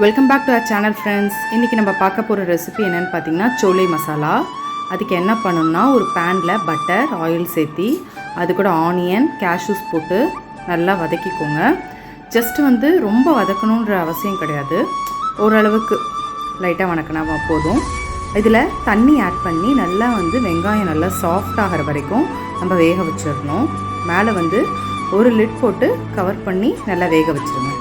Welcome back to our channel friends இன்றைக்கி நம்ம பார்க்க போகிற ரெசிபி என்னென்னு பார்த்தீங்கன்னா சோலை மசாலா. அதுக்கு என்ன பண்ணணும்னா ஒரு பேனில் பட்டர் ஆயில் சேர்த்தி அது கூட ஆனியன் கேஷ்யூஸ் போட்டு நல்லா வதக்கிக்கோங்க. ஜஸ்ட் வந்து ரொம்ப வதக்கணுன்ற அவசியம் கிடையாது. ஓரளவுக்கு லைட்டாக வணக்கினா போதும். இதில் தண்ணி ஆட் பண்ணி நல்லா வந்து வெங்காயம் நல்லா சாஃப்ட் ஆகிற வரைக்கும் நம்ம வேக வச்சிடணும். மேலே வந்து ஒரு லிட் போட்டு கவர் பண்ணி நல்லா வேக வச்சிருங்க.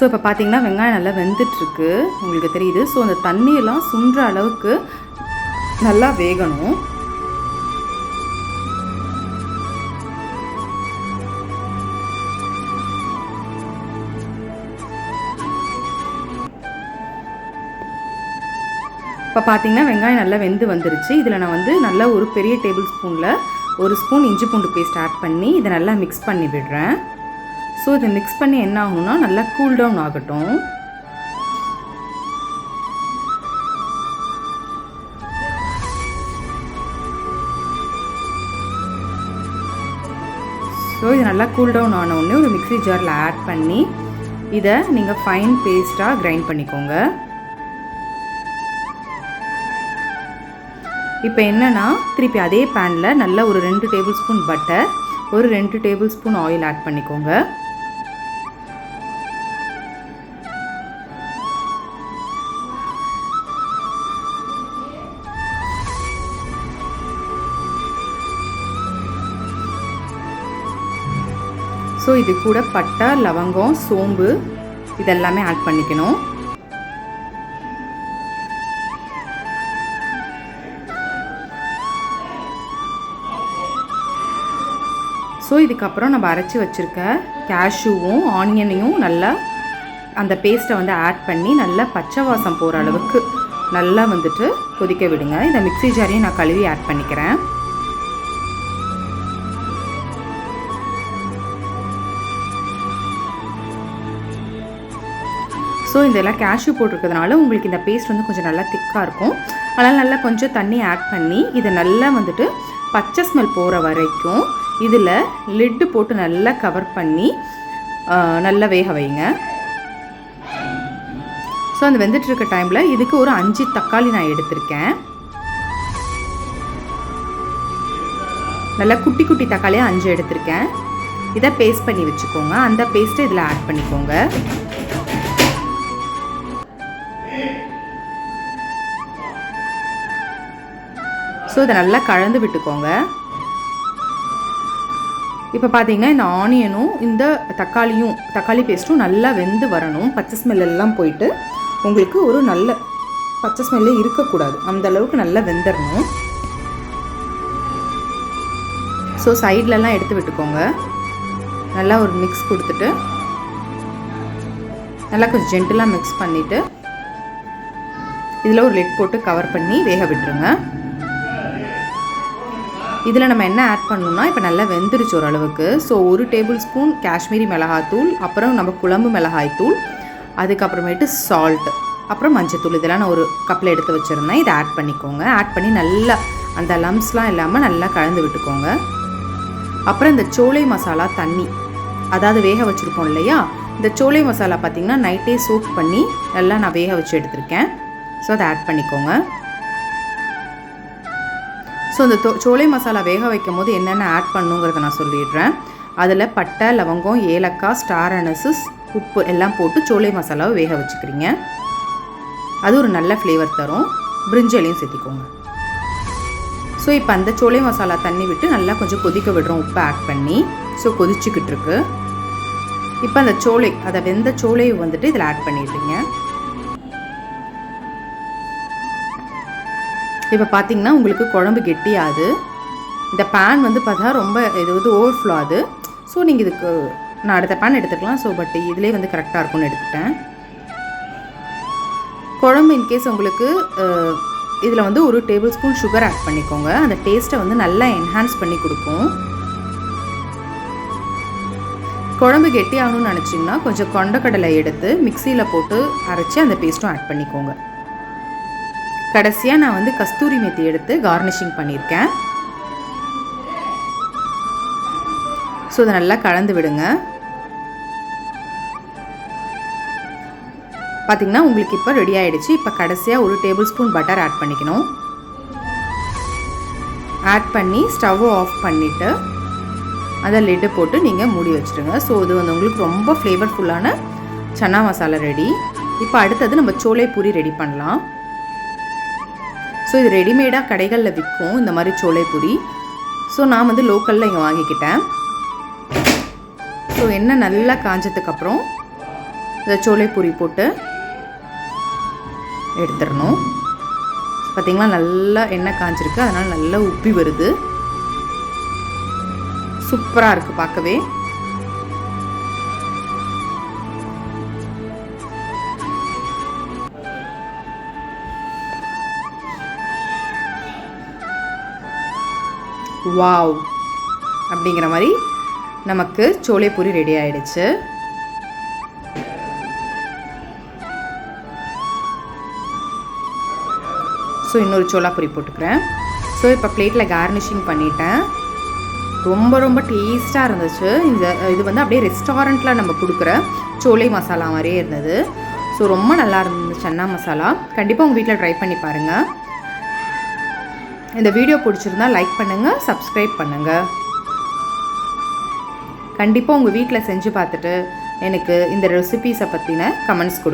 ஸோ இப்போ பார்த்தீங்கன்னா வெங்காயம் நல்லா வெந்துட்டுருக்கு. உங்களுக்கு தெரியுது. ஸோ அந்த தண்ணியெல்லாம் சுண்டுற அளவுக்கு நல்லா வேகணும். இப்போ பார்த்தீங்கன்னா வெங்காயம் நல்லா வெந்து வந்துருச்சு. இதில் நான் வந்து நல்லா ஒரு பெரிய டேபிள் ஸ்பூனில் ஒரு ஸ்பூன் இஞ்சி பூண்டு பேஸ்ட் ஆட் பண்ணி இதை நல்லா மிக்ஸ் பண்ணி விடுறேன். ஸோ இதை மிக்ஸ் பண்ணி என்ன ஆகும்னா நல்லா கூல் டவுன் ஆகட்டும். ஸோ இது நல்லா கூல் டவுன் ஆன உடனே ஒரு மிக்ஸி ஜாரில் ஆட் பண்ணி இதை நீங்கள் ஃபைன் பேஸ்ட்டாக கிரைண்ட் பண்ணிக்கோங்க. இப்போ என்னென்னா திருப்பி அதே பேனில் நல்லா ஒரு ரெண்டு டேபிள் ஸ்பூன் பட்டர் ஒரு ரெண்டு டேபிள் ஸ்பூன் ஆயில் ஆட் பண்ணிக்கோங்க. ஸோ இது கூட பட்டை லவங்கம் சோம்பு இதெல்லாமே ஆட் பண்ணிக்கணும். ஸோ இதுக்கப்புறம் நம்ம அரைச்சி வச்சுருக்க கேஷ்யூவும் ஆனியனையும் நல்லா அந்த பேஸ்ட்டை வந்து ஆட் பண்ணி நல்லா பச்சை வாசம் போகிற அளவுக்கு நல்லா வந்துட்டு கொதிக்க விடுங்க. இந்த மிக்ஸி ஜாரையும் நான் கழுவி ஆட் பண்ணிக்கிறேன். ஸோ இதெல்லாம் கேஷ்யூ போட்டிருக்கிறதுனால உங்களுக்கு இந்த பேஸ்ட் வந்து கொஞ்சம் நல்லா திக்காக இருக்கும். அதனால் நல்லா கொஞ்சம் தண்ணி ஆட் பண்ணி இதை நல்லா வந்துட்டு பச்சை ஸ்மெல் போகிற வரைக்கும் இதில் லிட்டு போட்டு நல்லா கவர் பண்ணி நல்லா வேக வைங்க. ஸோ அந்த வெந்துட்டு இருக்க டைமில் இதுக்கு ஒரு அஞ்சு தக்காளி நான் எடுத்திருக்கேன். நல்லா குட்டி குட்டி தக்காளியாக அஞ்சு எடுத்திருக்கேன். இதை பேஸ்ட் பண்ணி வச்சுக்கோங்க. அந்த பேஸ்ட்டை இதில் ஆட் பண்ணிக்கோங்க. இதை நல்லா கலந்து விட்டுக்கோங்க. இப்போ பார்த்தீங்கன்னா இந்த ஆனியனும் இந்த தக்காளியும் தக்காளி பேஸ்ட்டும் நல்லா வெந்து வரணும். பச்சை ஸ்மெல் எல்லாம் போயிட்டு உங்களுக்கு ஒரு நல்ல பச்சை ஸ்மெல்லே இருக்கக்கூடாது. அந்த அளவுக்கு நல்லா வெந்துடணும் ஸோ சைட்லலாம் எடுத்து விட்டுக்கோங்க. நல்லா ஒரு மிக்ஸ் கொடுத்துட்டு நல்லா கொஞ்சம் ஜென்டிலாக மிக்ஸ் பண்ணிவிட்டு இதில் ஒரு லெட் போட்டு கவர் பண்ணி வேக விட்டுருங்க. இதில் நம்ம என்ன ஆட் பண்ணணும்னா இப்போ நல்லா வெந்துருச்சு ஓரளவுக்கு. ஸோ ஒரு டேபிள் ஸ்பூன் காஷ்மீரி மிளகாத்தூள் அப்புறம் நம்ம குழம்பு மிளகாய் தூள் அதுக்கப்புறமேட்டு சால்ட் அப்புறம் மஞ்சத்தூள் இதெல்லாம் நான் ஒரு கப்பில் எடுத்து வச்சுருந்தேன். இதை ஆட் பண்ணிக்கோங்க. ஆட் பண்ணி நல்லா அந்த லம்ஸ்லாம் இல்லாமல் நல்லா கலந்து விட்டுக்கோங்க. அப்புறம் இந்த சோலை மசாலா தண்ணி அதாவது வேக வச்சுருக்கோம் இல்லையா? இந்த சோலை மசாலா பார்த்திங்கன்னா நைட்டே சூப் பண்ணி நல்லா நான் வேக வச்சு எடுத்திருக்கேன். ஸோ அதை ஆட் பண்ணிக்கோங்க. ஸோ இந்த சோலை மசாலா வேக வைக்கும் போது என்னென்ன ஆட் பண்ணுங்கிறத நான் சொல்லிடுறேன். அதில் பட்டை லவங்கம் ஏலக்காய் ஸ்டார் அனசு உப்பு எல்லாம் போட்டு சோலை மசாலாவை வேக வச்சுக்கிறீங்க. அது ஒரு நல்ல ஃப்ளேவர் தரும். பிரிஞ்சலையும் சேர்த்திக்கோங்க. ஸோ இப்போ அந்த சோலை மசாலா தண்ணி விட்டு நல்லா கொஞ்சம் கொதிக்க விடுறோம். உப்பு ஆட் பண்ணி. ஸோ கொதிச்சுக்கிட்டு இருக்கு. இப்போ அந்த சோலை அதை வெந்த சோலையை வந்துட்டு இதில் ஆட் பண்ணிடுறீங்க. இப்போ பார்த்தீங்கன்னா உங்களுக்கு குழம்பு கெட்டியாது. இந்த பேன் வந்து பார்த்தா ரொம்ப இது வந்து ஓவர்ஃப்ளோ ஆகுது ஸோ நீங்கள் இதுக்கு நான் அடுத்த பேன் எடுத்துக்கலாம். ஸோ பட் இதிலே வந்து கரெக்டாக இருக்கும்னு எடுத்துட்டேன் குழம்பு இன்கேஸ் உங்களுக்கு இதில் வந்து ஒரு டேபிள் ஸ்பூன் சுகர் ஆட் பண்ணிக்கோங்க. அந்த டேஸ்ட்டை வந்து நல்லா என்ஹான்ஸ் பண்ணி கொடுக்கும். குழம்பு கெட்டி ஆகணும்னு நினச்சிங்கன்னா கொஞ்சம் கொண்டக்கடலை எடுத்து மிக்சியில் போட்டு அரைச்சி அந்த பேஸ்ட்டும் ஆட் பண்ணிக்கோங்க. கடைசியாக நான் வந்து கஸ்தூரி மெத்தி எடுத்து கார்னிஷிங் பண்ணியிருக்கேன். ஸோ இதை நல்லா கலந்து விடுங்க. பார்த்திங்கன்னா உங்களுக்கு இப்போ ரெடி ஆகிடுச்சு இப்போ கடைசியாக ஒரு டேபிள் ஸ்பூன் பட்டர் ஆட் பண்ணிக்கணும். ஆட் பண்ணி ஸ்டவ்வை ஆஃப் பண்ணிவிட்டு அதை லிட்டு போட்டு நீங்கள் மூடி வச்சுருங்க. ஸோ இது வந்து உங்களுக்கு ரொம்ப ஃப்ளேவர்ஃபுல்லான சன்னா மசாலா ரெடி இப்போ அடுத்தது நம்ம சோலை பூரி ரெடி பண்ணலாம். ஸோ இது ரெடிமேடாக கடைகளில் விற்கும் இந்த மாதிரி சோலைப்பொடி ஸோ நான் வந்து லோக்கலில் இங்கே வாங்கிக்கிட்டேன். ஸோ எண்ணெய் நல்லா காஞ்சதுக்கப்புறம் இந்த சோலை போட்டு எடுத்துடணும். பார்த்திங்களா நல்லா எண்ணெய் காஞ்சிருக்கு. அதனால் நல்லா உப்பி வருது. சூப்பராக இருக்குது பார்க்கவே வாவ் அப்படிங்கிற மாதிரி நமக்கு சோலைப்பூரி பூரி ரெடி ஆயிடுச்சு. ஸோ இன்னொரு சோளாப்பூரி பூரி போட்டுக்கிறேன். ஸோ இப்போ பிளேட்டில் கார்னிஷிங் பண்ணிட்டேன். ரொம்ப ரொம்ப டேஸ்ட்டாக இருந்துச்சு. இந்த இது வந்து அப்படியே ரெஸ்டாரண்ட்டில் நம்ம கொடுக்குற சோலை மசாலா மாதிரியே இருந்தது. ஸோ ரொம்ப நல்லா இருந்தது சன்னா மசாலா. கண்டிப்பாக உங்கள் வீட்டில் ட்ரை பண்ணி பாருங்கள் இந்த வீடியோ பிடிச்சிருந்தா லைக் பண்ணுங்கள் சப்ஸ்கிரைப் பண்ணுங்கள் கண்டிப்பாக உங்கள் வீட்டில் செஞ்சு பார்த்துட்டு எனக்கு இந்த ரெசிபீஸை பற்றின கமெண்ட்ஸ் கொடு